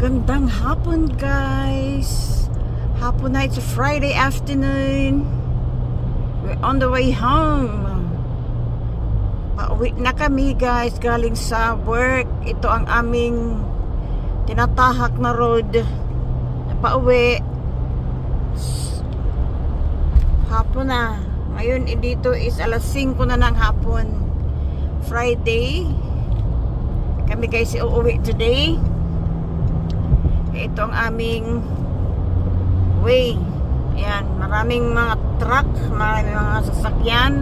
Magandang hapon guys. Hapon na, it's a Friday afternoon. We're on the way home. Pauwi na kami guys galing sa work. Ito ang aming tinatahak na road. Pauwi. Hapon na. Ngayon eh, dito is alas 5 na ng hapon. Friday. Kami guys uuwi today. Ito ang aming way. Ayan, maraming mga truck, maraming mga sasakyan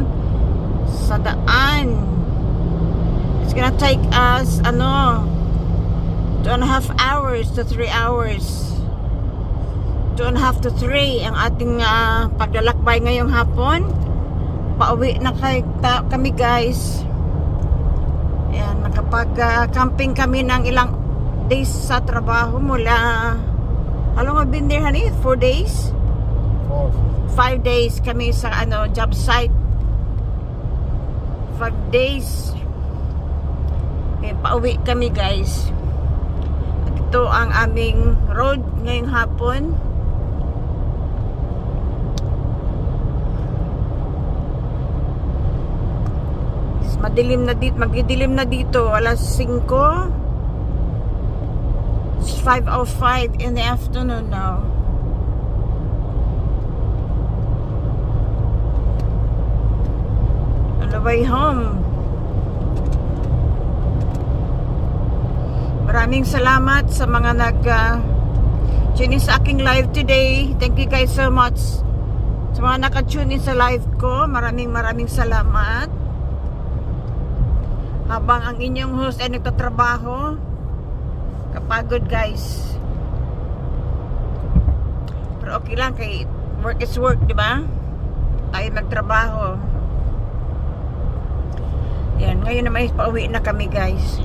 sa daan. It's gonna take us, ano, two and a half hours to three hours. Two and a half to three ang ating ah, paglalakbay ngayong hapon. Pauwi na kay, ta- kami guys. Ayan, nakapag-camping kami ng ilang days sa trabaho mula how long have been there honey? Four days? Four. Five days kami sa ano job site. Five days. Eh, pauwi kami guys. At ito ang aming road ngayong hapon. Madilim na dito, magdidilim na dito, alas 5. It's 5.05 in the afternoon now. On the way home. Maraming salamat sa mga nag uh, tune in sa aking live today. Thank you guys so much. Sa mga naka-tune in sa live ko, maraming maraming salamat. Habang ang inyong host ay nagtatrabaho, kapagod guys. Pero okay lang kay work is work, di ba? Tayo magtrabaho. Yan, ngayon naman pauwi na kami guys.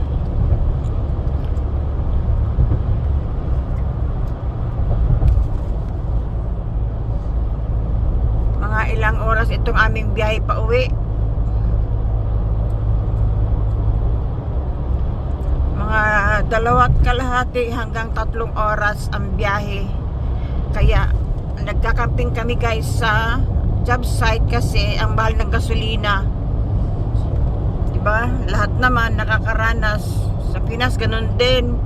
Mga ilang oras itong aming biyahe pauwi. Mga dalawat kalahati hanggang tatlong oras ang biyahe. Kaya nagkakamping kami guys sa job site kasi ang mahal ng gasolina. 'Di ba? Lahat naman nakakaranas sa Pinas ganun din.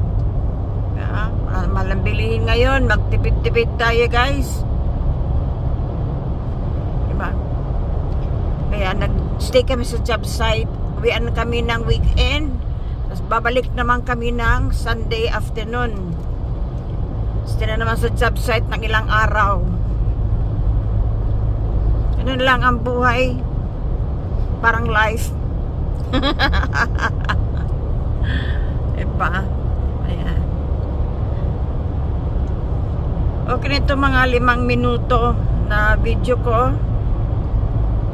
Ah, malang ngayon, magtipid-tipid tayo guys. 'Di ba? Kaya nag-stay kami sa job site. Uwian kami ng weekend. Tapos babalik naman kami ng Sunday afternoon. Stay na naman sa job site ng ilang araw. Ganun lang ang buhay. Parang life. diba? Ayan. Okay nito mga limang minuto na video ko.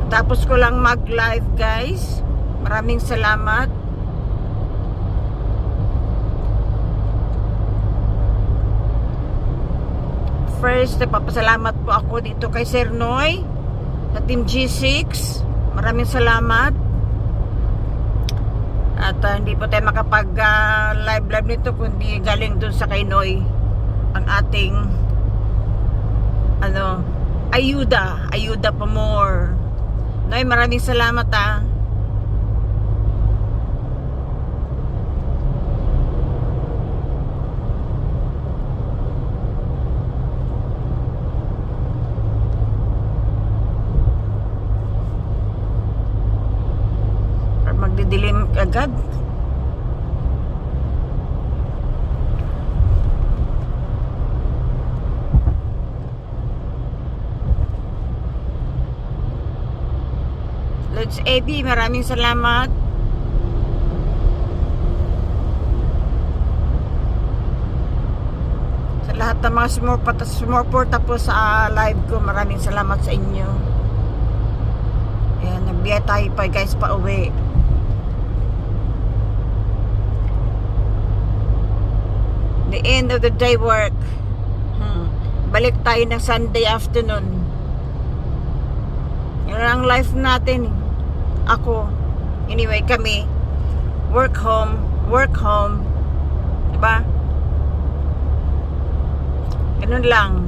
Tapos ko lang mag-live guys. Maraming salamat. First, nagpapasalamat po ako dito kay Sir Noy sa Team G6. Maraming salamat. At ah, hindi po tayo makapag ah, live live nito kundi galing dun sa kay Noy ang ating ano ayuda, ayuda pa more. Noy, maraming salamat ah. Magdidilim agad. Lods AB, maraming salamat. Sa lahat ng mga sumuport, sumuport po sa live ko, maraming salamat sa inyo. Ayan, nagbiya tayo pa guys pa uwi. The end of the day work. Hmm. Balik tayo ng Sunday afternoon. Yan ang life natin. Ako. Anyway, kami. Work home. Work home. Diba? Ganun lang.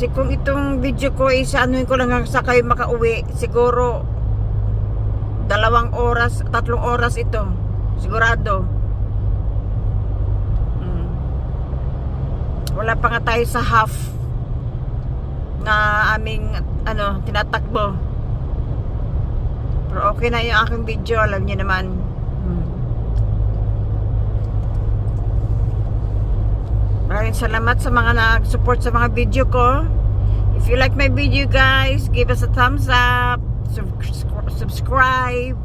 Kasi kung itong video ko is anuin ko lang sa kayo makauwi, siguro dalawang oras, tatlong oras ito. Sigurado. Mm. Wala pa nga tayo sa half na aming ano, tinatakbo. Pero okay na yung aking video, alam niyo naman. Maraming salamat sa mga nag-support sa mga video ko. If you like my video guys, give us a thumbs up, sub- subscribe,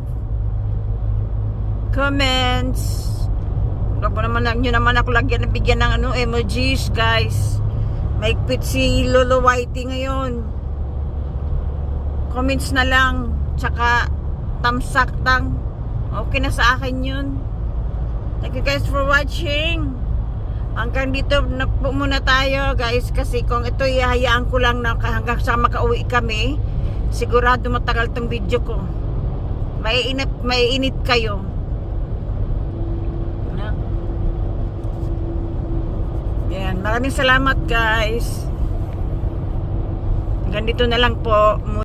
comments. Huwag naman nyo naman ako lagyan bigyan ng ano, emojis guys. Maigpit si Lolo Whitey ngayon. Comments na lang. Tsaka thumbs up lang. Okay na sa akin yun. Thank you guys for watching. Hanggang dito na po muna tayo guys. Kasi kung ito ihayaan ko lang na hanggang sa makauwi kami sigurado matagal tong video ko. Maiinit, maiinit kayo. Ano? yan maraming salamat guys. Hanggang dito na lang po